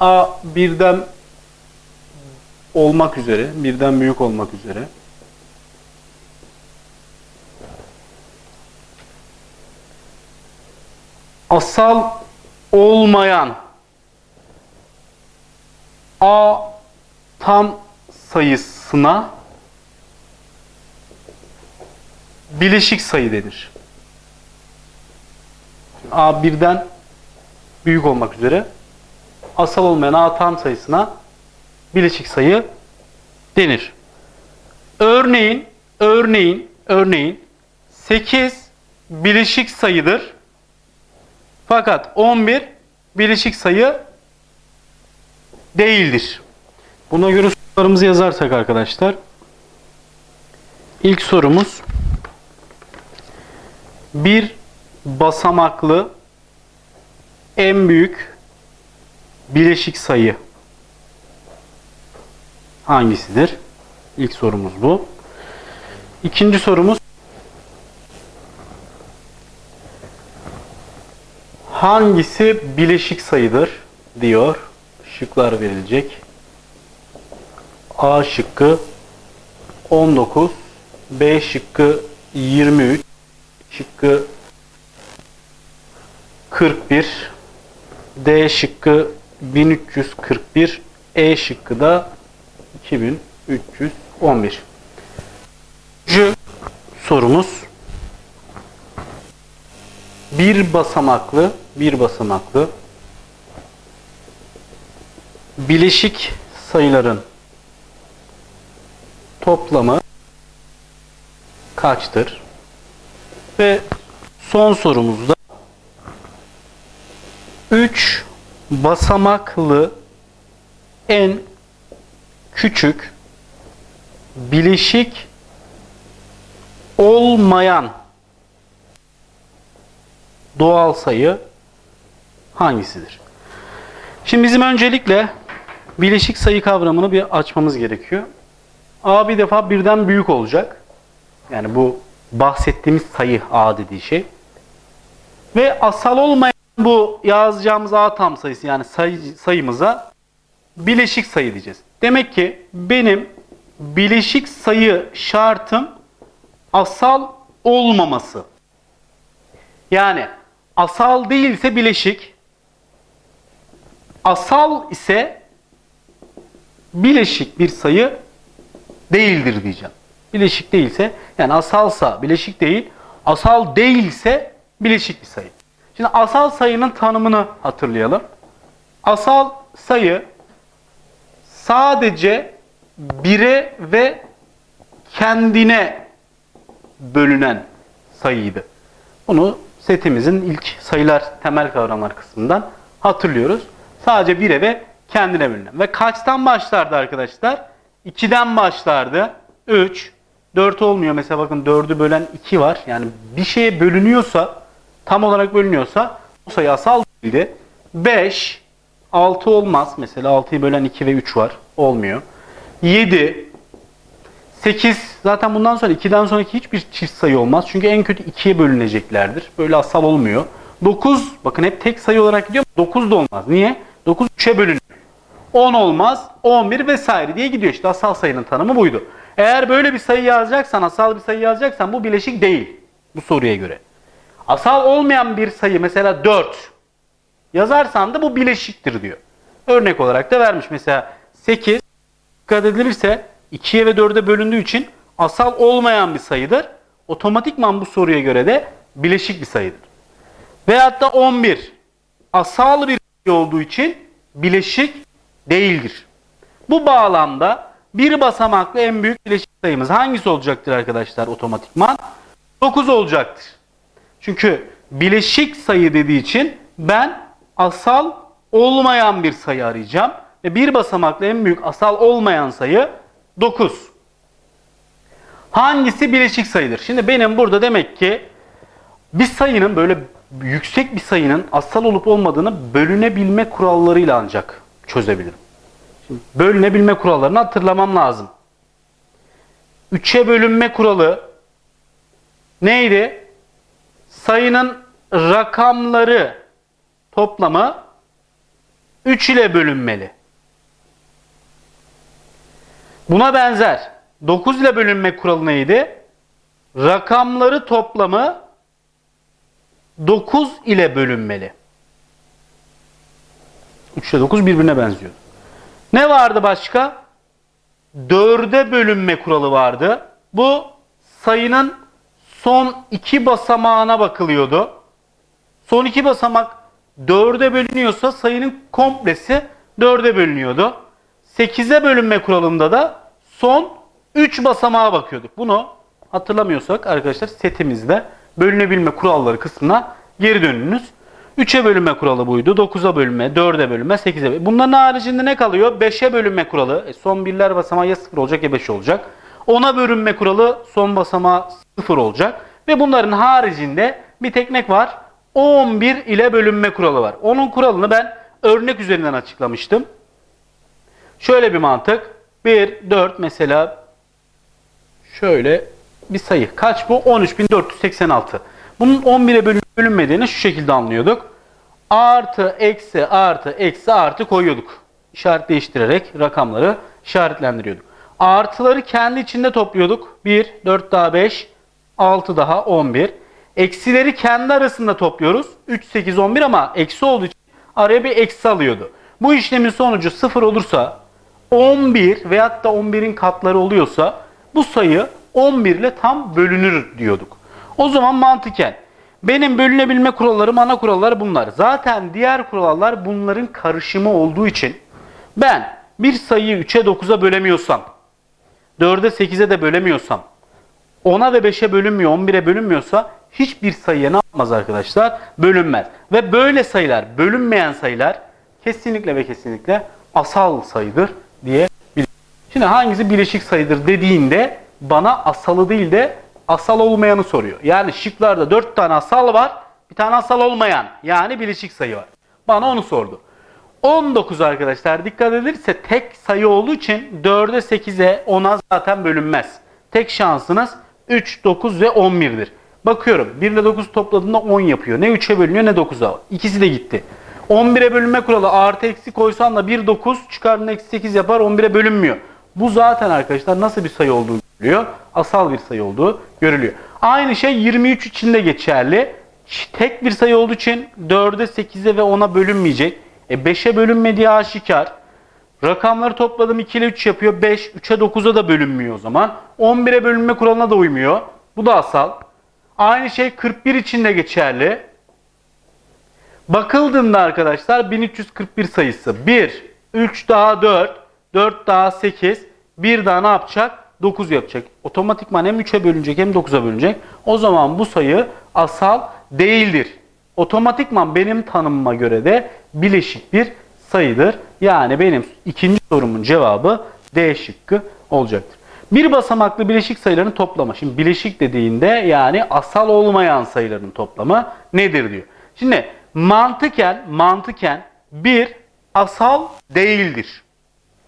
A birden olmak üzere, birden büyük olmak üzere. Asal olmayan A tam sayısına bileşik sayı denir. A birden büyük olmak üzere asal olmayan A tam sayısına bileşik sayı denir. Örneğin, örneğin, örneğin 8 bileşik sayıdır. Fakat 11 bileşik sayı değildir. Buna göre sorularımızı yazarsak arkadaşlar. İlk sorumuz bir basamaklı en büyük bileşik sayı hangisidir? İlk sorumuz bu. İkinci sorumuz hangisi bileşik sayıdır diyor. Şıklar verilecek. A şıkkı 19, B şıkkı 23, şıkkı 41, D şıkkı 1341, E şıkkı da 2311. Üçüncü sorumuz bir basamaklı, bir basamaklı bileşik sayıların toplamı kaçtır? Ve son sorumuzda 3 basamaklı en küçük bileşik olmayan doğal sayı hangisidir? Şimdi bizim öncelikle bileşik sayı kavramını bir açmamız gerekiyor. A bir defa birden büyük olacak. Yani bu bahsettiğimiz sayı A dediği şey. Ve asal olmayan bu yazacağımız A tam sayısı yani sayı, sayımıza bileşik sayı diyeceğiz. Demek ki benim bileşik sayı şartım asal olmaması. Yani asal değilse bileşik, asal ise bileşik bir sayı değildir diyeceğim. Bileşik değilse yani asalsa bileşik değil, asal değilse bileşik bir sayı. Şimdi asal sayının tanımını hatırlayalım. Asal sayı sadece bire ve kendine bölünen sayıydı. Bunu setimizin ilk sayılar temel kavramlar kısmından hatırlıyoruz. Sadece bire ve kendine bölünen. Ve kaçtan başlardı arkadaşlar? 2'den başlardı. 3, 4 olmuyor. Mesela bakın 4'ü bölen 2 var. Yani bir şeye bölünüyorsa, tam olarak bölünüyorsa o sayı asal değildi. 5, 6 olmaz. Mesela 6'yı bölen 2 ve 3 var. Olmuyor. 7, 8 zaten bundan sonra 2'den sonraki hiçbir çift sayı olmaz. Çünkü en kötü 2'ye bölüneceklerdir. Böyle asal olmuyor. 9 bakın hep tek sayı olarak gidiyor. 9 da olmaz. Niye? 9 3'e bölünüyor. 10 olmaz, 11 vesaire diye gidiyor. İşte asal sayının tanımı buydu. Eğer böyle bir sayı yazacaksan, asal bir sayı yazacaksan bu bileşik değil. Bu soruya göre. Asal olmayan bir sayı mesela 4 yazarsan da bu bileşiktir diyor. Örnek olarak da vermiş mesela 8 dikkat edilirse 2'ye ve 4'e bölündüğü için asal olmayan bir sayıdır. Otomatikman bu soruya göre de bileşik bir sayıdır. Veyahut da 11 asal bir sayı olduğu için bileşik değildir. Bu bağlamda bir basamaklı en büyük bileşik sayımız hangisi olacaktır arkadaşlar otomatikman? 9 olacaktır. Çünkü bileşik sayı dediği için ben asal olmayan bir sayı arayacağım. Ve bir basamaklı en büyük asal olmayan sayı 9. Hangisi bileşik sayıdır? Şimdi benim burada demek ki bir sayının böyle yüksek bir sayının asal olup olmadığını bölünebilme kurallarıyla ancak çözebilirim. Şimdi bölünebilme kurallarını hatırlamam lazım. 3'e bölünme kuralı neydi? Sayının rakamları toplamı 3 ile bölünmeli. Buna benzer 9 ile bölünme kuralı neydi? Rakamları toplamı 9 ile bölünmeli. 3 ile 9 birbirine benziyor. Ne vardı başka? 4'e bölünme kuralı vardı. Bu sayının son iki basamağına bakılıyordu. Son iki basamak 4'e bölünüyorsa sayının komplesi 4'e bölünüyordu. 8'e bölünme kuralında da son 3 basamağa bakıyorduk. Bunu hatırlamıyorsak arkadaşlar setimizde bölünebilme kuralları kısmına geri dönünüz. 3'e bölünme kuralı buydu. 9'a bölünme, 4'e bölünme, 8'e bölünme. Bunların haricinde ne kalıyor? 5'e bölünme kuralı. E, son birler basamağı ya 0 olacak ya 5 olacak. 10'a bölünme kuralı son basamağı 0 olacak. Ve bunların haricinde bir teknik var. 11 ile bölünme kuralı var. Onun kuralını ben örnek üzerinden açıklamıştım. Şöyle bir mantık. 1, 4 mesela şöyle bir sayı. Kaç bu? 13.486. Bunun 11'e bölün- bölünmediğini şu şekilde anlıyorduk. Artı, eksi, artı, eksi, artı koyuyorduk. İşaret değiştirerek rakamları işaretlendiriyorduk. Artıları kendi içinde topluyorduk. 1, 4 daha 5, 6 daha 11. Eksileri kendi arasında topluyoruz. 3, 8, 11 ama eksi olduğu için araya bir eksi alıyordu. Bu işlemin sonucu 0 olursa 11 veyahut da 11'in katları oluyorsa bu sayı 11 ile tam bölünür diyorduk. O zaman mantıken benim bölünebilme kurallarım ana kurallar bunlar. Zaten diğer kurallar bunların karışımı olduğu için ben bir sayıyı 3'e 9'a bölemiyorsam 4'e 8'e de bölemiyorsam 10'a ve 5'e bölünmüyor, 11'e bölünmüyorsa hiçbir sayıya ne yapmaz arkadaşlar? Bölünmez. Ve böyle sayılar, bölünmeyen sayılar kesinlikle ve kesinlikle asal sayıdır diye Şimdi hangisi bileşik sayıdır dediğinde bana asalı değil de asal olmayanı soruyor. Yani şıklarda 4 tane asal var, bir tane asal olmayan yani bileşik sayı var. Bana onu sordu. 19 arkadaşlar dikkat edilirse tek sayı olduğu için 4'e 8'e 10'a zaten bölünmez. Tek şansınız 3, 9 ve 11'dir. Bakıyorum 1 ile 9 topladığında 10 yapıyor. Ne 3'e bölünüyor ne 9'a. İkisi de gitti. 11'e bölünme kuralı artı eksi koysan da 1 9 çıkardığında eksi 8 yapar 11'e bölünmüyor. Bu zaten arkadaşlar nasıl bir sayı olduğu görülüyor. Asal bir sayı olduğu görülüyor. Aynı şey 23 için de geçerli. Tek bir sayı olduğu için 4'e 8'e ve 10'a bölünmeyecek. E 5'e bölünmediği aşikar. Rakamları topladım 2 ile 3 yapıyor. 5, 3'e 9'a da bölünmüyor o zaman. 11'e bölünme kuralına da uymuyor. Bu da asal. Aynı şey 41 için de geçerli. Bakıldığında arkadaşlar 1341 sayısı 1, 3 daha 4, 4 daha 8, 1 daha ne yapacak? 9 yapacak. Otomatikman hem 3'e bölünecek hem 9'a bölünecek. O zaman bu sayı asal değildir. Otomatikman benim tanımıma göre de bileşik bir sayıdır. Yani benim ikinci sorumun cevabı D şıkkı olacaktır. Bir basamaklı bileşik sayıların toplamı. Şimdi bileşik dediğinde yani asal olmayan sayıların toplamı nedir diyor. Şimdi mantıken mantıken bir asal değildir.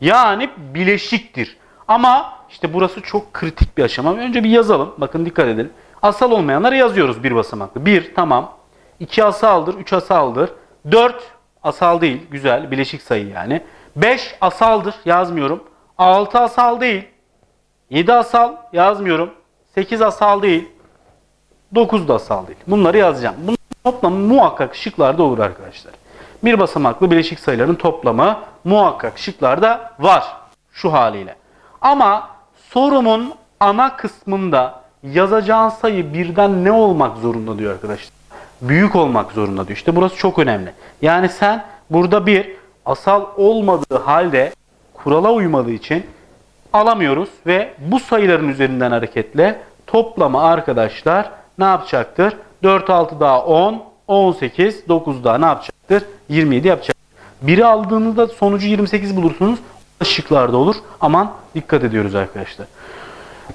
Yani bileşiktir. Ama işte burası çok kritik bir aşama. Önce bir yazalım. Bakın dikkat edin. Asal olmayanları yazıyoruz bir basamaklı. 1 tamam. 2 asaldır, 3 asaldır. 4 asal değil. Güzel. Bileşik sayı yani. 5 asaldır. Yazmıyorum. 6 asal değil. 7 asal yazmıyorum. 8 asal değil. 9 da asal değil. Bunları yazacağım. Bunun toplamı muhakkak şıklarda olur arkadaşlar. Bir basamaklı bileşik sayıların toplamı muhakkak şıklarda var. Şu haliyle. Ama sorumun ana kısmında yazacağın sayı birden ne olmak zorunda diyor arkadaşlar. Büyük olmak zorunda diyor. İşte burası çok önemli. Yani sen burada bir asal olmadığı halde kurala uymadığı için alamıyoruz ve bu sayıların üzerinden hareketle toplamı arkadaşlar ne yapacaktır? 4 6 daha 10, 18, 9 daha ne yapacaktır? 27 yapacak. Biri aldığınızda sonucu 28 bulursunuz. Şıklarda olur. Aman dikkat ediyoruz arkadaşlar.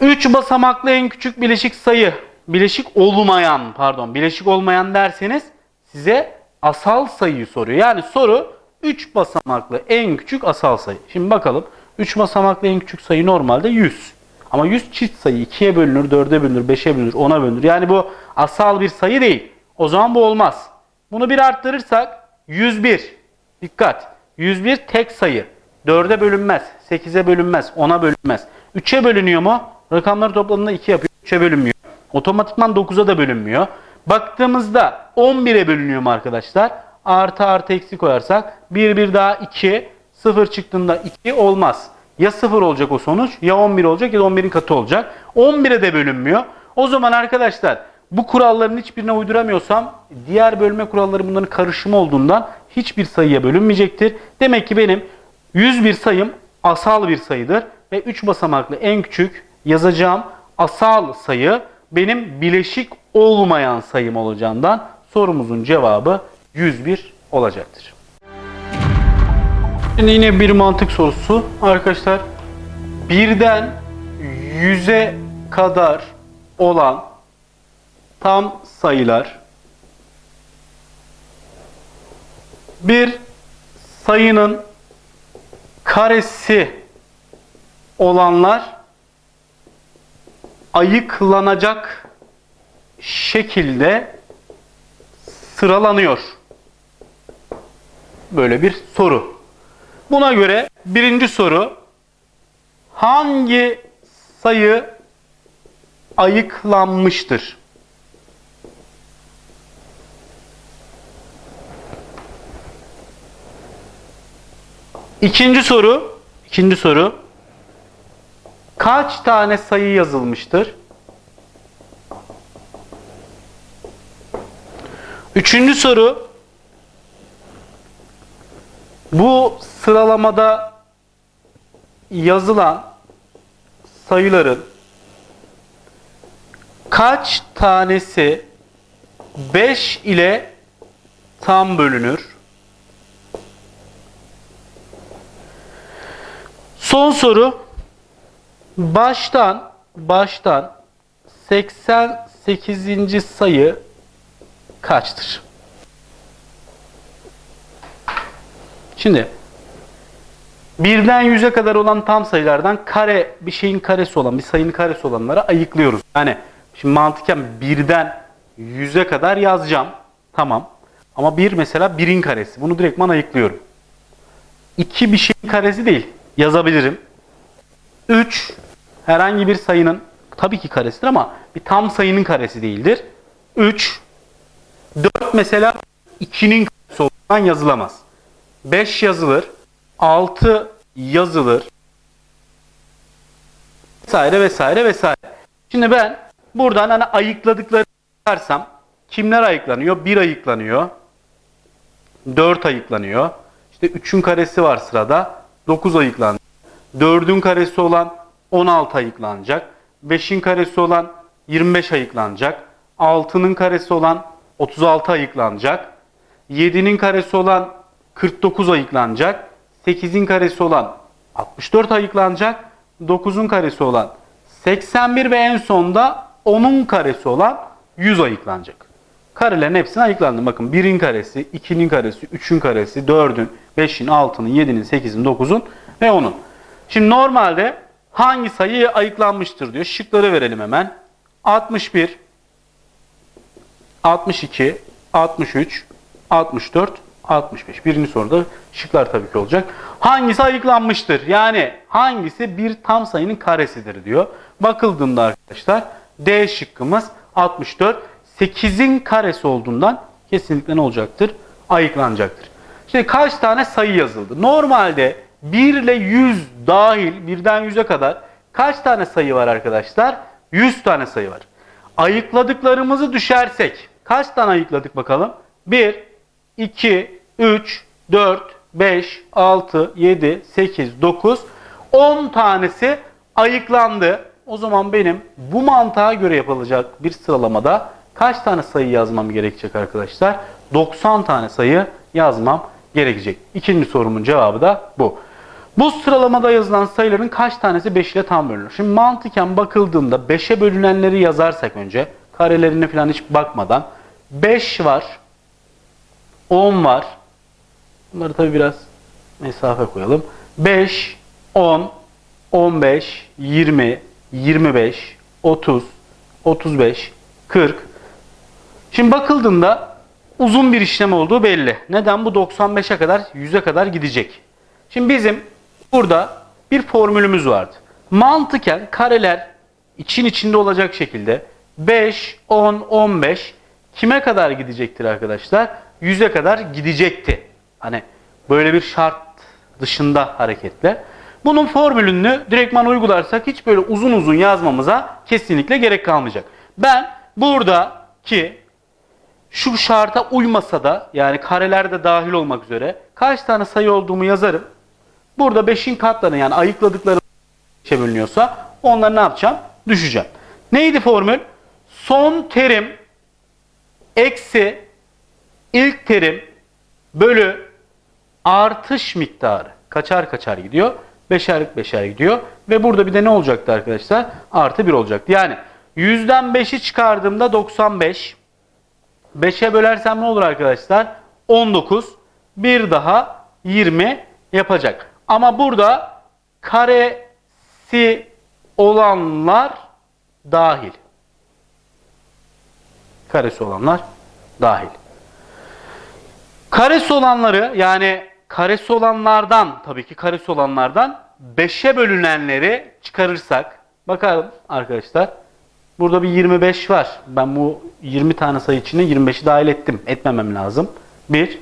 3 basamaklı en küçük bileşik sayı. Bileşik olmayan pardon bileşik olmayan derseniz size asal sayıyı soruyor. Yani soru 3 basamaklı en küçük asal sayı. Şimdi bakalım 3 basamaklı en küçük sayı normalde 100. Ama 100 çift sayı 2'ye bölünür, 4'e bölünür, 5'e bölünür, 10'a bölünür. Yani bu asal bir sayı değil. O zaman bu olmaz. Bunu bir arttırırsak 101. Dikkat. 101 tek sayı. 4'e bölünmez, 8'e bölünmez, 10'a bölünmez. 3'e bölünüyor mu? Rakamları topladığında 2 yapıyor. 3'e bölünmüyor. Otomatikman 9'a da bölünmüyor. Baktığımızda 11'e bölünüyor mu arkadaşlar? Artı artı eksi koyarsak 1 1 daha 2 0 çıktığında 2 olmaz. Ya 0 olacak o sonuç ya 11 olacak ya da 11'in katı olacak. 11'e de bölünmüyor. O zaman arkadaşlar bu kuralların hiçbirine uyduramıyorsam diğer bölme kuralları bunların karışımı olduğundan hiçbir sayıya bölünmeyecektir. Demek ki benim 101 sayım asal bir sayıdır ve 3 basamaklı en küçük yazacağım asal sayı benim bileşik olmayan sayım olacağından sorumuzun cevabı 101 olacaktır. Şimdi yine bir mantık sorusu. Arkadaşlar birden 100'e kadar olan tam sayılar bir sayının karesi olanlar ayıklanacak şekilde sıralanıyor. Böyle bir soru. Buna göre birinci soru hangi sayı ayıklanmıştır? İkinci soru, ikinci soru. Kaç tane sayı yazılmıştır? Üçüncü soru. Bu sıralamada yazılan sayıların kaç tanesi 5 ile tam bölünür? Son soru. Baştan baştan 88. sayı kaçtır? Şimdi birden yüze kadar olan tam sayılardan kare bir şeyin karesi olan bir sayının karesi olanlara ayıklıyoruz. Yani şimdi mantıken birden yüze kadar yazacağım. Tamam. Ama bir mesela birin karesi. Bunu direktman ayıklıyorum. İki bir şeyin karesi değil. Yazabilirim. 3 herhangi bir sayının tabii ki karesidir ama bir tam sayının karesi değildir. 3 4 mesela 2'nin karesi olduğundan yazılamaz. 5 yazılır. 6 yazılır. Vesaire vesaire vesaire. Şimdi ben buradan hani ayıkladıkları dersem kimler ayıklanıyor? 1 ayıklanıyor. 4 ayıklanıyor. İşte 3'ün karesi var sırada. 9 ayıklanıyor. 4'ün karesi olan 16 ayıklanacak. 5'in karesi olan 25 ayıklanacak. 6'nın karesi olan 36 ayıklanacak. 7'nin karesi olan 49 ayıklanacak. 8'in karesi olan 64 ayıklanacak. 9'un karesi olan 81 ve en sonda 10'un karesi olan 100 ayıklanacak. Karelerin hepsini ayıklandım. Bakın 1'in karesi, 2'nin karesi, 3'ün karesi, 4'ün, 5'in, 6'nın, 7'nin, 8'in, 9'un ve 10'un. Şimdi normalde hangi sayı ayıklanmıştır diyor. Şıkları verelim hemen. 61, 62, 63, 64, 65. Birinci soruda şıklar tabii ki olacak. Hangisi ayıklanmıştır? Yani hangisi bir tam sayının karesidir diyor. Bakıldığında arkadaşlar D şıkkımız 64. 8'in karesi olduğundan kesinlikle ne olacaktır? Ayıklanacaktır. Şimdi kaç tane sayı yazıldı? Normalde 1 ile 100 dahil birden 100'e kadar kaç tane sayı var arkadaşlar? 100 tane sayı var. Ayıkladıklarımızı düşersek kaç tane ayıkladık bakalım? 1, 2, 3, 4, 5, 6, 7, 8, 9, 10 tanesi ayıklandı. O zaman benim bu mantığa göre yapılacak bir sıralamada kaç tane sayı yazmam gerekecek arkadaşlar? 90 tane sayı yazmam gerekecek. İkinci sorumun cevabı da bu. Bu sıralamada yazılan sayıların kaç tanesi 5 ile tam bölünür? Şimdi mantıken bakıldığında 5'e bölünenleri yazarsak önce karelerine falan hiç bakmadan 5 var, 10 var. Bunları tabi biraz mesafe koyalım. 5, 10, 15, 20, 25, 30, 35, 40. Şimdi bakıldığında uzun bir işlem olduğu belli. Neden? Bu 95'e kadar 100'e kadar gidecek. Şimdi bizim burada bir formülümüz vardı. Mantıken kareler için içinde olacak şekilde 5, 10, 15 kime kadar gidecektir arkadaşlar? 100'e kadar gidecekti. Hani böyle bir şart dışında hareketle. Bunun formülünü direktman uygularsak hiç böyle uzun uzun yazmamıza kesinlikle gerek kalmayacak. Ben buradaki şu şarta uymasa da yani kareler de dahil olmak üzere kaç tane sayı olduğumu yazarım. Burada 5'in katlarını yani ayıkladıklarım 5'e bölünüyorsa onları ne yapacağım? Düşeceğim. Neydi formül? Son terim eksi ilk terim bölü artış miktarı. Kaçar kaçar gidiyor. Beşer beşer gidiyor. Ve burada bir de ne olacaktı arkadaşlar? Artı 1 olacaktı. Yani 100'den 5'i çıkardığımda 95. 5'e bölersem ne olur arkadaşlar? 19. Bir daha 20 yapacak. Ama burada karesi olanlar dahil. Karesi olanlar dahil. Karesi olanları yani karesi olanlardan tabii ki karesi olanlardan 5'e bölünenleri çıkarırsak bakalım arkadaşlar. Burada bir 25 var. Ben bu 20 tane sayı içine 25'i dahil ettim. Etmemem lazım. 1.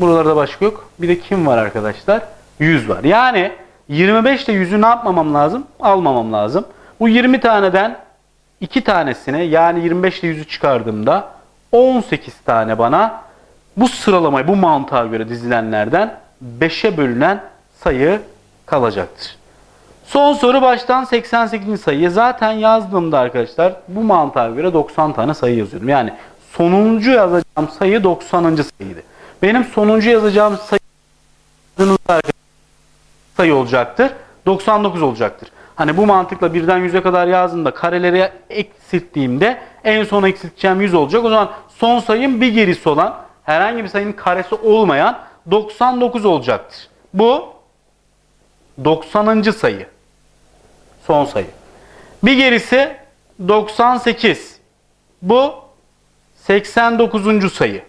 Buralarda başka yok. Bir de kim var arkadaşlar? 100 var. Yani 25 ile 100'ü ne yapmamam lazım? Almamam lazım. Bu 20 taneden 2 tanesine yani 25 ile 100'ü çıkardığımda 18 tane bana bu sıralamayı bu mantığa göre dizilenlerden 5'e bölünen sayı kalacaktır. Son soru baştan 88. sayıyı zaten yazdığımda arkadaşlar bu mantığa göre 90 tane sayı yazıyorum. Yani sonuncu yazacağım sayı 90. sayıydı. Benim sonuncu yazacağım sayı sayı olacaktır. 99 olacaktır. Hani bu mantıkla birden 100'e kadar yazdığımda kareleri eksilttiğimde en son eksilteceğim 100 olacak. O zaman son sayım bir gerisi olan herhangi bir sayının karesi olmayan 99 olacaktır. Bu 90. sayı. Son sayı. Bir gerisi 98. Bu 89. sayı.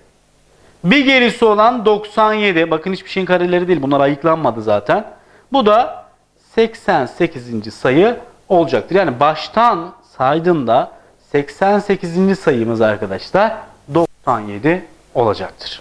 Bir gerisi olan 97. Bakın hiçbir şeyin kareleri değil. Bunlar ayıklanmadı zaten. Bu da 88. sayı olacaktır. Yani baştan saydığımda 88. sayımız arkadaşlar 97 olacaktır.